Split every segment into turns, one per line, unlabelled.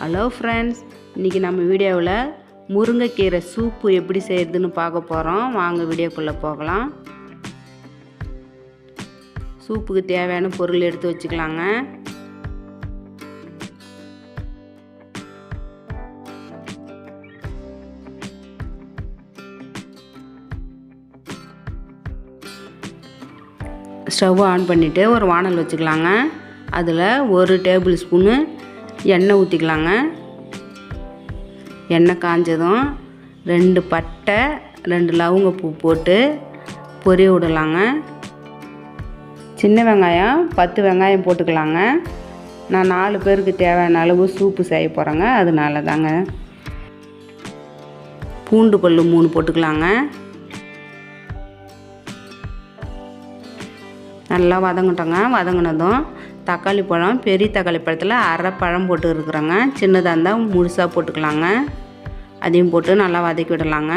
Hello friends இன்றைக்கி நம்ம வீடியோவில் முருங்கைக்கீரை சூப்பு எப்படி செய்கிறதுன்னு பார்க்க போகிறோம் வாங்க வீடியோக்குள்ளே போகலாம். சூப்புக்கு தேவையான பொருள் எடுத்து வச்சுக்கலாங்க. ஸ்டவ் ஆன் பண்ணிவிட்டு ஒரு வானல் வச்சுக்கலாங்க. அதில் ஒரு டேபிள் ஸ்பூனு எண்ணெய் ஊற்றிக்கலாங்க எண்ணெய் காஞ்சதும் ரெண்டு பட்டை ரெண்டு லவங்கப்பூ போட்டு பொரிய விடலாங்க. சின்ன வெங்காயம் பத்து வெங்காயம் போட்டுக்கலாங்க. நான் நாலு பேருக்கு தேவையான அளவு சூப்பு செய்ய போகிறேங்க அதனால தாங்க பூண்டு பல் மூணு போட்டுக்கலாங்க. நல்லா வதங்கட்டோங்க. வதங்கினதும் தக்காளி பழம் பெரிய தக்காளி பழத்தில் அரை பழம் போட்டு இருக்கிறோங்க. சின்னதாக இருந்தால் முழுசாக போட்டுக்கலாங்க. அதையும் போட்டு நல்லா வதக்கி விடலாங்க.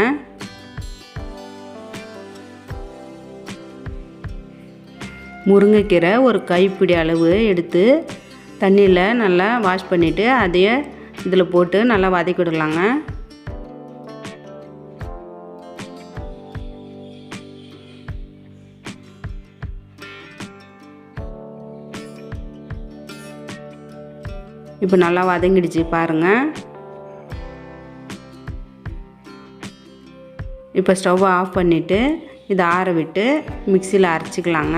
முருங்கைக்கீரை ஒரு கைப்பிடி அளவு எடுத்து தண்ணியில் நல்லா வாஷ் பண்ணிவிட்டு அதையே இதில் போட்டு நல்லா வதக்கி விடலாங்க. இப்போ நல்லா வதங்கிடுச்சு பாருங்கள் இப்போ ஸ்டவ் ஆஃப் பண்ணிவிட்டு இதை ஆற விட்டு மிக்சியில் அரைச்சிக்கலாங்க.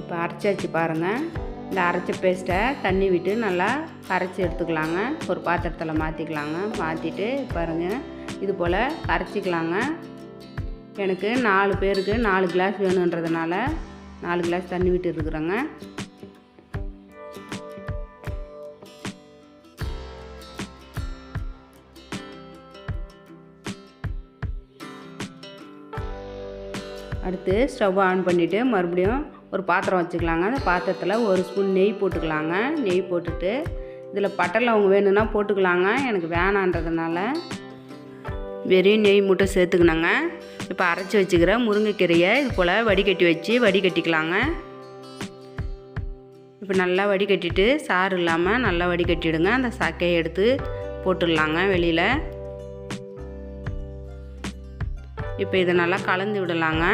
இப்போ அரைச்சாச்சு பாருங்கள் இந்த அரைச்ச பேஸ்ட்டை தண்ணி விட்டு நல்லா கரைச்சி எடுத்துக்கலாங்க. ஒரு பாத்திரத்தில் மாற்றிக்கலாங்க மாற்றிட்டு பாருங்கள் இது போல் கரைச்சிக்கலாங்க எனக்கு நாலு பேருக்கு நாலு கிளாஸ் வேணுன்றதுனால நாலு கிளாஸ் தண்ணி விட்டுருக்குறேங்க அடுத்து ஸ்டவ் ஆன் பண்ணிவிட்டு மறுபடியும் ஒரு பாத்திரம் வச்சுக்கலாங்க. அந்த பாத்திரத்தில் ஒரு ஸ்பூன் நெய் போட்டுக்கலாங்க. நெய் போட்டுட்டு இதில் பட்டை அவங்க வேணும்னா போட்டுக்கலாங்க. எனக்கு வேணான்றதுனால வெறும் நெய் மூட்டை சேர்த்துக்கணுங்க. இப்போ அரைச்சி வச்சுக்கிற முருங்கைக்கீரையை இது போல் வடிகட்டி வச்சு வடிகட்டிக்கலாங்க. இப்போ நல்லா வடிகட்டிட்டு சாறு இல்லாமல் நல்லா வடிகட்டிடுங்க. அந்த சக்கையை எடுத்து போட்டுடலாங்க வெளியில். இப்போ இதை நல்லா கலந்து விடலாங்க.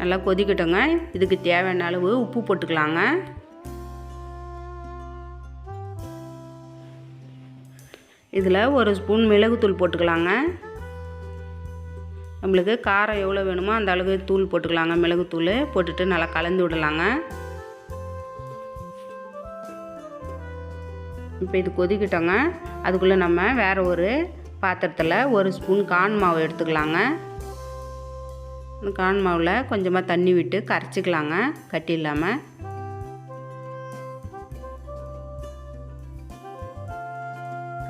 நல்லா கொதிக்கட்டுங்க. இதுக்கு தேவையான அளவு உப்பு போட்டுக்கலாங்க. இதில் ஒரு ஸ்பூன் மிளகுத்தூள் போட்டுக்கலாங்க. நம்மளுக்கு காரம் எவ்வளோ வேணுமோ அந்த அளவுக்கு தூள் போட்டுக்கலாங்க. மிளகுத்தூள் போட்டுட்டு நல்லா கலந்து விடலாங்க. இப்போ இது கொதிக்கிட்டோங்க. அதுக்குள்ளே நம்ம வேறு ஒரு பாத்திரத்தில் ஒரு ஸ்பூன் கான் மாவு எடுத்துக்கலாங்க. கான் மாவில் கொஞ்சமாக தண்ணி விட்டு கரைச்சிக்கலாங்க. கட்டி இல்லாமல்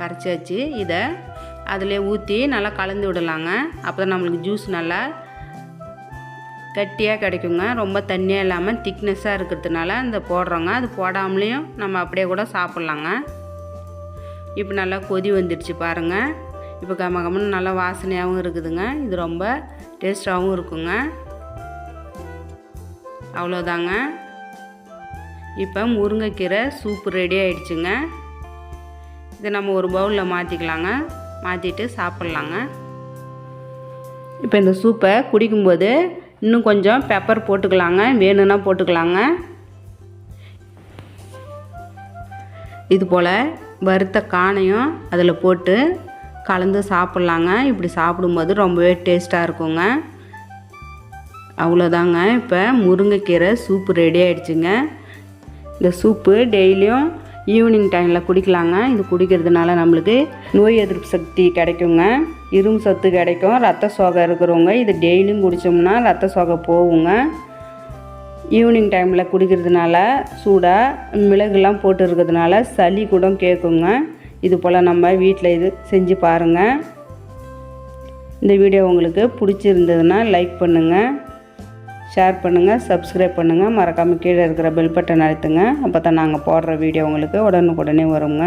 கரைச்சி வச்சு இதை அதில் ஊற்றி நல்லா கலந்து விடலாங்க. அப்போ தான் நம்மளுக்கு ஜூஸ் நல்லா கட்டியாக கிடைக்குங்க. ரொம்ப தண்ணியாக இல்லாமல் திக்னஸ்ஸாக இருக்கிறதுனால இந்த போடுறோங்க. அது போடாமலேயும் நம்ம அப்படியே கூட சாப்பிட்லாங்க. இப்போ நல்லா கொதி வந்துடுச்சு பாருங்கள் இப்போ கம கமன்னு நல்லா வாசனையாகவும் இருக்குதுங்க. இது ரொம்ப டேஸ்ட்டாகவும் இருக்குங்க. அவ்வளோதாங்க இப்போ முருங்கைக்கீரை சூப்பு ரெடி ஆயிடுச்சுங்க. இதை நம்ம ஒரு பவுலில் மாற்றிக்கலாங்க மாற்றிட்டு சாப்பிட்லாங்க. இப்போ இந்த சூப்பை குடிக்கும்போது இன்னும் கொஞ்சம் பெப்பர் போட்டுக்கலாங்க வேணும்னா போட்டுக்கலாங்க. இது போல் வறுத்த காணையும் அதில் போட்டு கலந்து சாப்பிட்லாங்க. இப்படி சாப்பிடும்போது ரொம்பவே டேஸ்ட்டாக இருக்குங்க. அவ்வளோதாங்க இப்போ முருங்கைக்கீரை சூப்பு ரெடி ஆகிடுச்சுங்க இந்த சூப்பு டெய்லியும் ஈவினிங் டைமில் குடிக்கலாங்க. இது குடிக்கிறதுனால நம்மளுக்கு நோய் எதிர்ப்பு சக்தி கிடைக்குங்க. இரும்பு சத்து கிடைக்கும் ரத்த சோகை இருக்கிறவங்க இது டெய்லியும் குடித்தோம்னா ரத்த சோகை போகுங்க. ஈவினிங் டைமில் குடிக்கிறதுனால சூடாக மிளகுலாம் போட்டு இருக்கிறதுனால சளி கூட கேட்குங்க இது போல் நம்ம வீட்டில் இது செஞ்சு பாருங்கள் இந்த வீடியோ உங்களுக்கு பிடிச்சிருந்ததுன்னா லைக் பண்ணுங்கள் ஷேர் பண்ணுங்கள் சப்ஸ்கிரைப் பண்ணுங்கள் மறக்காமல் கீழே இருக்கிற பெல் பட்டன் அழுத்துங்க. அப்போ தான் நாங்கள் போடுற வீடியோ உங்களுக்கு உடனுக்குடனே வருங்க.